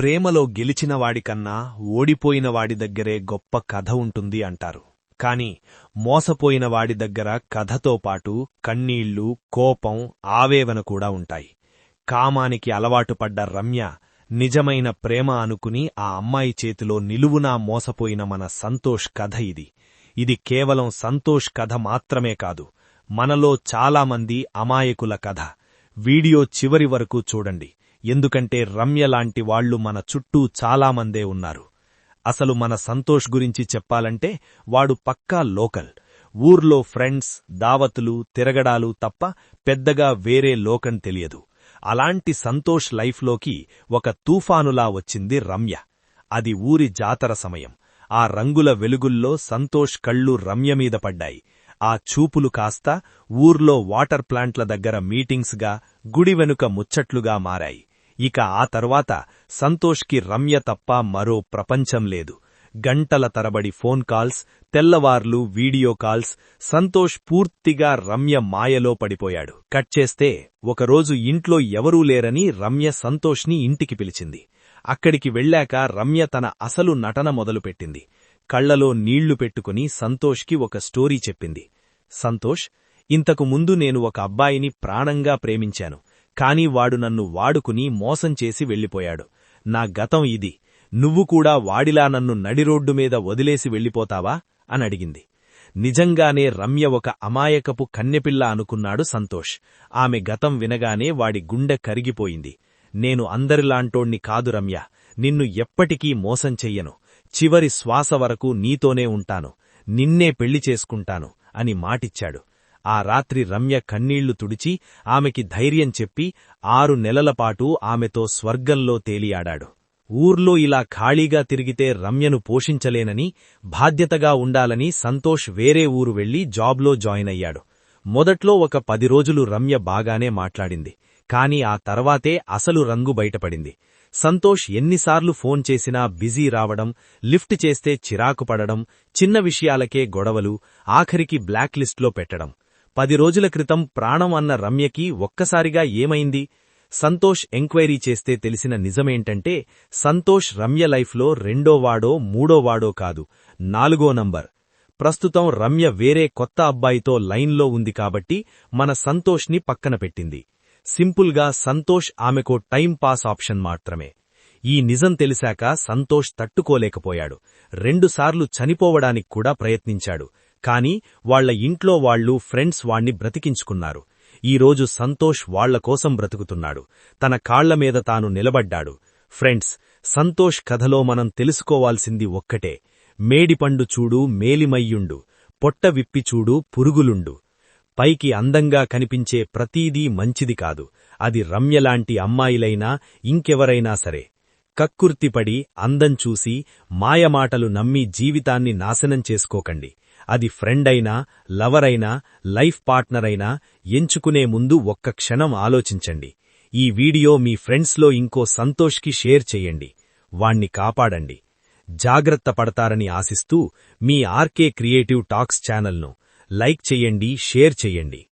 ప్రేమలో గెలిచిన వాడికన్నా ఓడిపోయిన వాడి దగ్గరే గొప్ప కథ ఉంటుంది అంటారు. కాని మోసపోయిన వాడి దగ్గర కథతో పాటు కన్నీళ్ళు కోపం ఆవేవన కూడా ఉంటాయి. కామానికి అలవాటు పడ్డ రమ్య నిజమైన ప్రేమ అనుకుని ఆ అమ్మాయి చేతిలో నిలువునా మోసపోయిన మన సంతోష్ కథ ఇది. ఇది కేవలం సంతోష్ కథ మాత్రమే కాదు మనలో చాలామంది అమాయకుల కథ. వీడియో చివరి వరకు చూడండి. ఎందుకంటే రమ్య లాంటి వాళ్ళు మన చుట్టూ చాలామందే ఉన్నారు. అసలు మన సంతోష్ గురించి చెప్పాలంటే వాడు పక్కా లోకల్. ఊర్లో ఫ్రెండ్స్ దావతులు తిరగడాలు తప్ప పెద్దగా వేరే లోకం తెలియదు. అలాంటి సంతోష్ లైఫ్లోకి ఒక తూఫానులా వచ్చింది రమ్య. అది ఊరి జాతర సమయం. ఆ రంగుల వెలుగుల్లో సంతోష్ కళ్ళు రమ్య మీద పడ్డాయి. ఆ చూపులు కాస్త ఊర్లో వాటర్ ప్లాంట్ల దగ్గర మీటింగ్స్గా గుడి వెనుక ముచ్చట్లుగా మారాయి. ఇక ఆ తర్వాత సంతోష్కి రమ్య తప్ప మరో ప్రపంచం లేదు. గంటల తరబడి ఫోన్ కాల్స్ తెల్లవార్లు వీడియో కాల్స్ సంతోష్ పూర్తిగా రమ్య మాయలో పడిపోయాడు. కట్ చేస్తే ఒకరోజు ఇంట్లో ఎవరూ లేరని రమ్య సంతోష్ని ఇంటికి పిలిచింది. అక్కడికి వెళ్ళాక రమ్య తన అసలు నటన మొదలుపెట్టింది. కళ్ళలో నీళ్ళు పెట్టుకుని సంతోష్కి ఒక స్టోరీ చెప్పింది. సంతోష్ ఇంతకు ముందు నేను ఒక అబ్బాయిని ప్రాణంగా ప్రేమించాను. కాని వాడు నన్ను వాడుకుని మోసం చేసి వెళ్ళిపోయాడు. నా గతం ఇది. నువ్వు కూడా వాడిలా నన్ను నడిరోడ్డు మీద వదిలేసి వెళ్ళిపోతావా? అని అడిగింది. నిజంగానే రమ్య ఒక అమాయకపు కన్నెపిల్ల అనుకున్నాడు సంతోష్. ఆమె గతం వినగానే వాడి గుండె కరిగిపోయింది. నేను అందరిలాంటోణ్ణి కాదు రమ్య. నిన్ను ఎప్పటికీ మోసం చెయ్యను. చివరి శ్వాస వరకు నీతోనే ఉంటాను. నిన్నే పెళ్ళి చేసుకుంటాను అని మాటిచ్చాడు. ఆ రాత్రి రమ్య కన్నీళ్ళు తుడిచి ఆమెకి ధైర్యం చెప్పి ఆరు నెలలపాటు ఆమెతో స్వర్గంలో తేలియాడాడు. ఊర్లో ఇలా ఖాళీగా తిరిగితే రమ్యను పోషించలేనని బాధ్యతగా ఉండాలని సంతోష్ వేరే ఊరు వెళ్ళి జాబ్లో జాయిన్ అయ్యాడు మొదట్లో ఒక పది రోజులు రమ్య బాగానే మాట్లాడింది. కాని ఆ తర్వాతే అసలు రంగు బయటపడింది. సంతోష్ ఎన్నిసార్లు ఫోన్ చేసినా బిజీ రావడం లిఫ్ట్ చేస్తే చిరాకు పడడం చిన్న విషయాలకే గొడవలు ఆఖరికి బ్లాక్ లిస్ట్లో పెట్టడం. పది రోజుల క్రితం ప్రాణం అన్న రమ్యకి ఒక్కసారిగా ఏమైంది? సంతోష్ ఎంక్వైరీ చేస్తే తెలిసిన నిజమేంటంటే సంతోష్ రమ్య లైఫ్లో రెండోవాడో మూడోవాడో కాదు నాలుగో నంబర్. ప్రస్తుతం రమ్య వేరే కొత్త అబ్బాయితో లైన్లో ఉంది కాబట్టి మన సంతోష్ని పక్కన పెట్టింది. సింపుల్గా సంతోష్ ఆమెకో టైం పాస్ ఆప్షన్ మాత్రమే. ఈ నిజం తెలిసాక సంతోష్ తట్టుకోలేకపోయాడు. రెండుసార్లు చనిపోవడానికి కూడా ప్రయత్నించాడు. కాని వాళ్ళ ఇంట్లో వాళ్ళు ఫ్రెండ్స్ వాణ్ణి బ్రతికించుకున్నారు. ఈరోజు సంతోష్ వాళ్ళ కోసం బ్రతుకుతున్నాడు. తన కాళ్ళమీద తాను నిలబడ్డాడు. ఫ్రెండ్స్ సంతోష్ కథలో మనం తెలుసుకోవాల్సింది ఒక్కటే. మేడిపండు చూడు మేలిమయ్యుండు. పొట్ట విప్పిచూడు పురుగులుండు. పైకి అందంగా కనిపించే ప్రతీదీ మంచిది కాదు. అది రమ్యలాంటి అమ్మాయిలైనా ఇంకెవరైనా సరే. కక్కుర్తిపడి అందం చూసి మాయమాటలు నమ్మి జీవితాన్ని నాశనం చేసుకోకండి. అది ఫ్రెండ్ అయినా లవర్ అయినా లైఫ్ పార్ట్నర్ అయినా ఎంచుకునే ముందు ఒక్క క్షణం ఆలోచించండి. ఈ వీడియో మీ ఫ్రెండ్స్లో ఇంకో సంతోష్కి షేర్ చెయ్యండి వాణ్ణి కాపాడండి. జాగ్రత్త పడతారని ఆశిస్తూ మీ ఆర్కే క్రియేటివ్ టాక్స్ ఛానల్ను లైక్ చెయ్యండి షేర్ చెయ్యండి